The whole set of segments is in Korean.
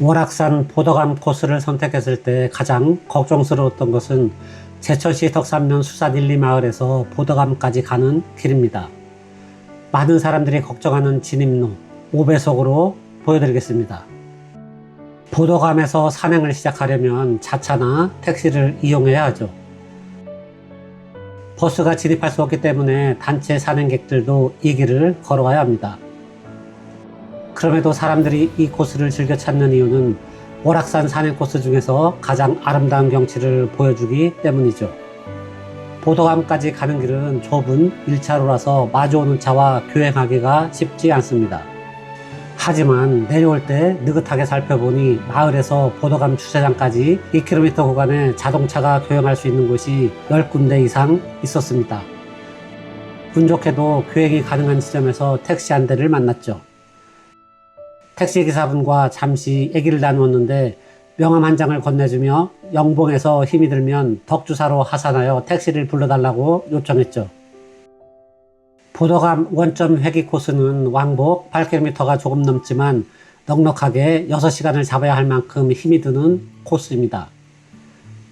월악산 보덕암 코스를 선택했을 때 가장 걱정스러웠던 것은 제천시 덕산면 수산 1, 2마을에서 보덕암까지 가는 길입니다. 많은 사람들이 걱정하는 진입로 5배속으로 보여드리겠습니다. 보덕암에서 산행을 시작하려면 자차나 택시를 이용해야 하죠. 버스가 진입할 수 없기 때문에 단체 산행객들도 이 길을 걸어가야 합니다. 그럼에도 사람들이 이 코스를 즐겨 찾는 이유는 월악산 산행 코스 중에서 가장 아름다운 경치를 보여주기 때문이죠. 보도감까지 가는 길은 좁은 1차로라서 마주오는 차와 교행하기가 쉽지 않습니다. 하지만 내려올 때 느긋하게 살펴보니 마을에서 보도감 주차장까지 2km 구간에 자동차가 교행할 수 있는 곳이 10군데 이상 있었습니다. 운 좋게도 교행이 가능한 지점에서 택시 한 대를 만났죠. 택시 기사분과 잠시 얘기를 나누었는데 명함 한 장을 건네주며 영봉에서 힘이 들면 덕주사로 하산하여 택시를 불러달라고 요청했죠. 보도감 원점 회기 코스는 왕복 8km가 조금 넘지만 넉넉하게 6시간을 잡아야 할 만큼 힘이 드는 코스입니다.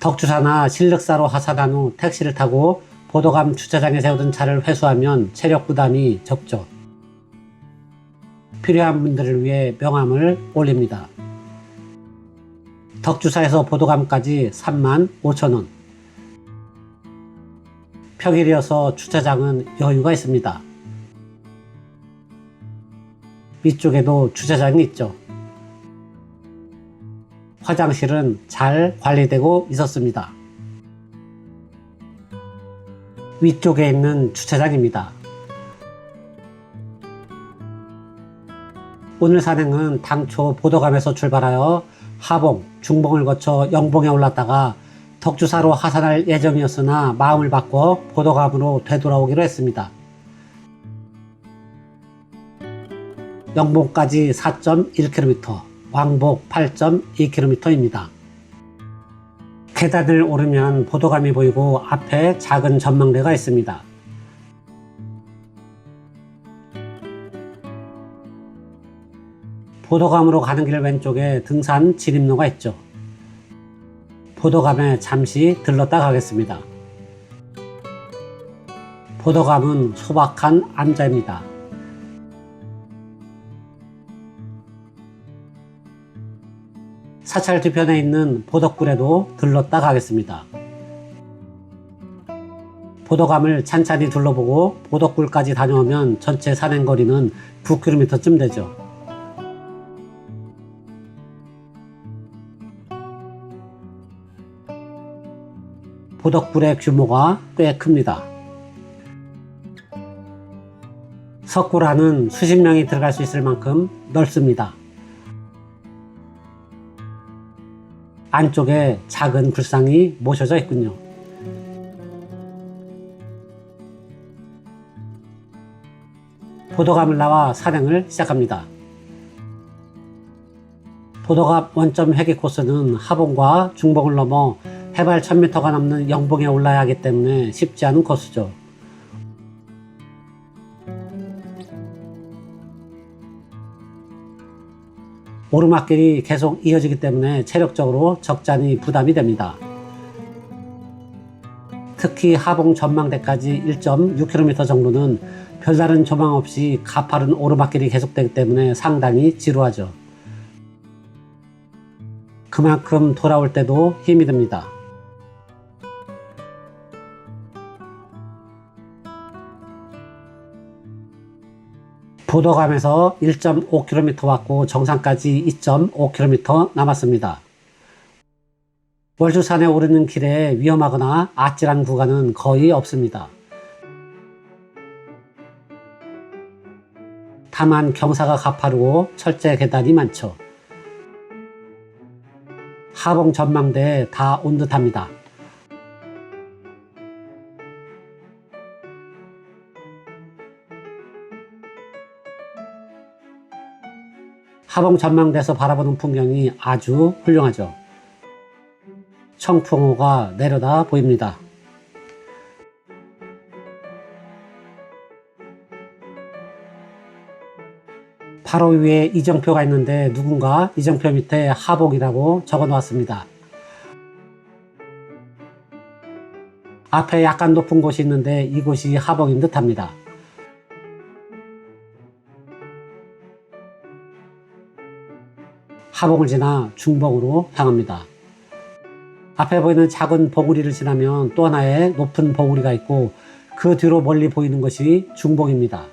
덕주사나 실륵사로 하산한 후 택시를 타고 보도감 주차장에 세우던 차를 회수하면 체력 부담이 적죠. 필요한 분들을 위해 명함을 올립니다. 덕주사에서 보도감까지 3만 5천 원. 평일이어서 주차장은 여유가 있습니다. 위쪽에도 주차장이 있죠. 화장실은 잘 관리되고 있었습니다. 위쪽에 있는 주차장입니다. 오늘 산행은 당초 보도감에서 출발하여 하봉, 중봉을 거쳐 영봉에 올랐다가 덕주사로 하산할 예정이었으나 마음을 바꿔 보도감으로 되돌아오기로 했습니다. 영봉까지 4.1km, 왕복 8.2km입니다. 계단을 오르면 보도감이 보이고 앞에 작은 전망대가 있습니다. 보도감으로 가는 길 왼쪽에 등산 진입로가 있죠. 보도감에 잠시 들렀다 가겠습니다. 보도감은 소박한 암자입니다. 사찰 뒤편에 있는 보덕굴에도 들렀다 가겠습니다. 보도감을 찬찬히 둘러보고 보덕굴까지 다녀오면 전체 산행거리는 9km쯤 되죠. 보덕굴의 규모가 꽤 큽니다. 석굴 안은 수십 명이 들어갈 수 있을 만큼 넓습니다. 안쪽에 작은 불상이 모셔져 있군요. 보도감을 나와 산행을 시작합니다. 보도감 원점 회기 코스는 하봉과 중봉을 넘어 해발 1000m가 넘는 영봉에 올라야 하기 때문에 쉽지 않은 코스죠. 오르막길이 계속 이어지기 때문에 체력적으로 적잖이 부담이 됩니다. 특히 하봉 전망대까지 1.6km 정도는 별다른 조망 없이 가파른 오르막길이 계속되기 때문에 상당히 지루하죠. 그만큼 돌아올 때도 힘이 듭니다. 보도감에서 1.5km 왔고 정상까지 2.5km 남았습니다. 월주산에 오르는 길에 위험하거나 아찔한 구간은 거의 없습니다. 다만 경사가 가파르고 철제 계단이 많죠. 하봉 전망대에 다 온 듯합니다. 하봉 전망대에서 바라보는 풍경이 아주 훌륭하죠. 청풍호가 내려다 보입니다. 바로 위에 이정표가 있는데 누군가 이정표 밑에 하복이라고 적어 놓았습니다. 앞에 약간 높은 곳이 있는데 이곳이 하복인 듯 합니다. 하복을 지나 중복으로 향합니다. 앞에 보이는 작은 보구리를 지나면 또 하나의 높은 보구리가 있고 그 뒤로 멀리 보이는 것이 중복입니다.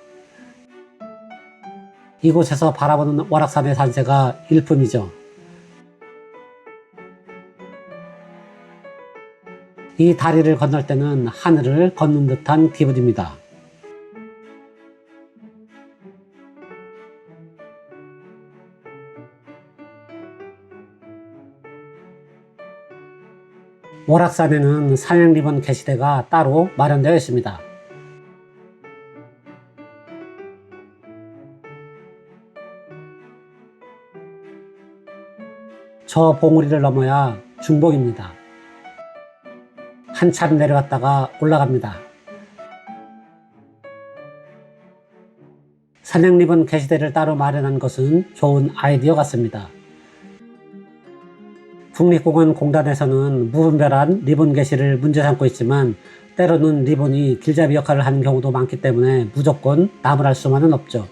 이곳에서 바라보는 월악산의 산세가 일품이죠. 이 다리를 건널 때는 하늘을 걷는 듯한 기분입니다. 월악산에는 산행 리본 게시대가 따로 마련되어 있습니다. 저 봉우리를 넘어야 중복입니다. 한참 내려갔다가 올라갑니다. 산행 리본 게시대를 따로 마련한 것은 좋은 아이디어 같습니다. 국립공원 공단에서는 무분별한 리본 게시를 문제 삼고 있지만 때로는 리본이 길잡이 역할을 하는 경우도 많기 때문에 무조건 나무랄 수만은 없죠.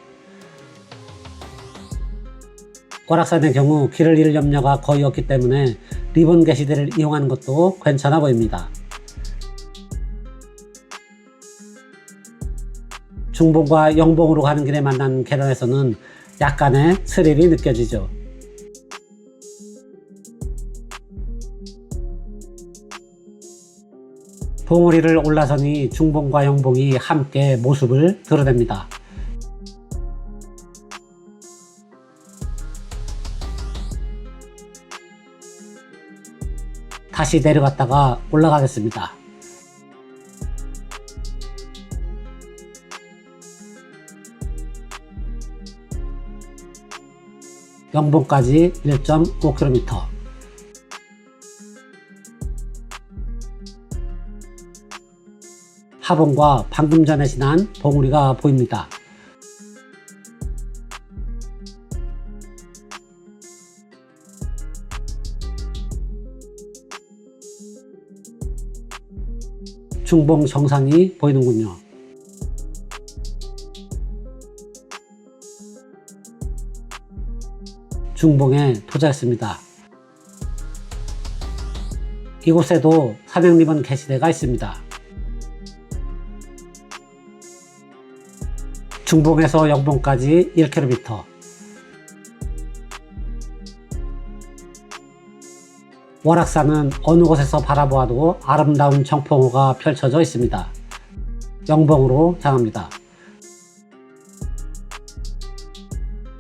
월악산의 경우 길을 잃을 염려가 거의 없기 때문에 리본 게시대를 이용하는 것도 괜찮아 보입니다. 중봉과 영봉으로 가는 길에 만난 계단에서는 약간의 스릴이 느껴지죠. 봉우리를 올라서니 중봉과 영봉이 함께 모습을 드러냅니다. 다시 내려갔다가 올라가겠습니다. 영봉까지 1.5km. 하봉과 방금 전에 지난 봉우리가 보입니다. 중봉 정상이 보이는군요. 중봉에 도착했습니다. 이곳에도 사명리본 게시대가 있습니다. 중봉에서 영봉까지 1km. 월악산은 어느 곳에서 바라보아도 아름다운 청풍호가 펼쳐져 있습니다. 영봉으로 향합니다.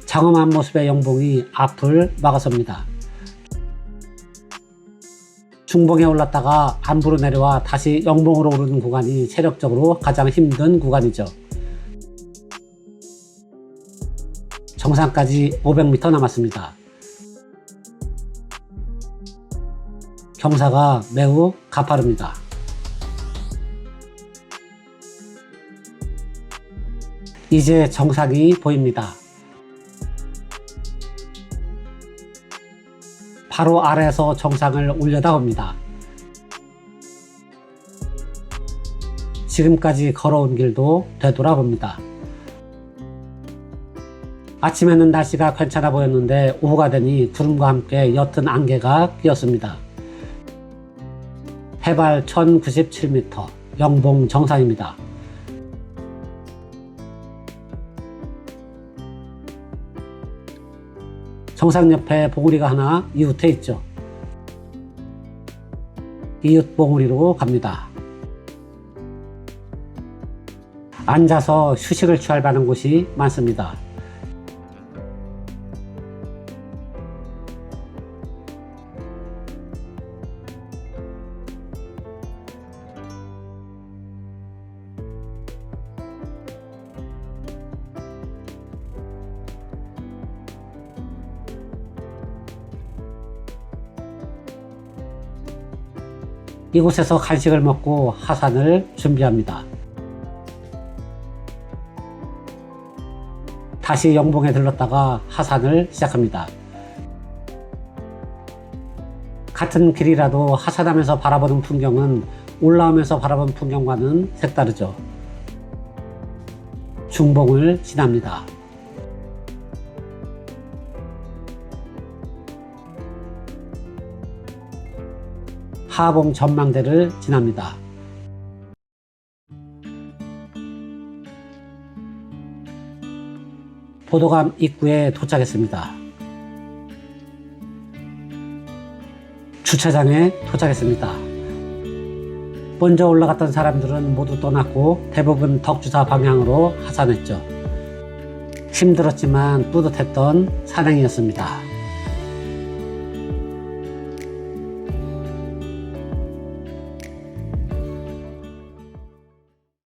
장엄한 모습의 영봉이 앞을 막아섭니다. 중봉에 올랐다가 안부로 내려와 다시 영봉으로 오르는 구간이 체력적으로 가장 힘든 구간이죠. 정상까지 500m 남았습니다. 경사가 매우 가파릅니다. 이제 정상이 보입니다. 바로 아래에서 정상을 올려다 봅니다. 지금까지 걸어온 길도 되돌아봅니다. 아침에는 날씨가 괜찮아 보였는데 오후가 되니 구름과 함께 옅은 안개가 끼었습니다. 해발 1097m, 영봉 정상입니다. 정상 옆에 봉우리가 하나 이웃해 있죠. 이웃 봉우리로 갑니다. 앉아서 휴식을 취할 만한 곳이 많습니다. 이곳에서 간식을 먹고 하산을 준비합니다. 다시 영봉에 들렀다가 하산을 시작합니다. 같은 길이라도 하산하면서 바라보는 풍경은 올라오면서 바라보는 풍경과는 색다르죠. 중봉을 지납니다. 하봉 전망대를 지납니다. 보도감 입구에 도착했습니다. 주차장에 도착했습니다. 먼저 올라갔던 사람들은 모두 떠났고 대부분 덕주사 방향으로 하산했죠. 힘들었지만 뿌듯했던 산행이었습니다.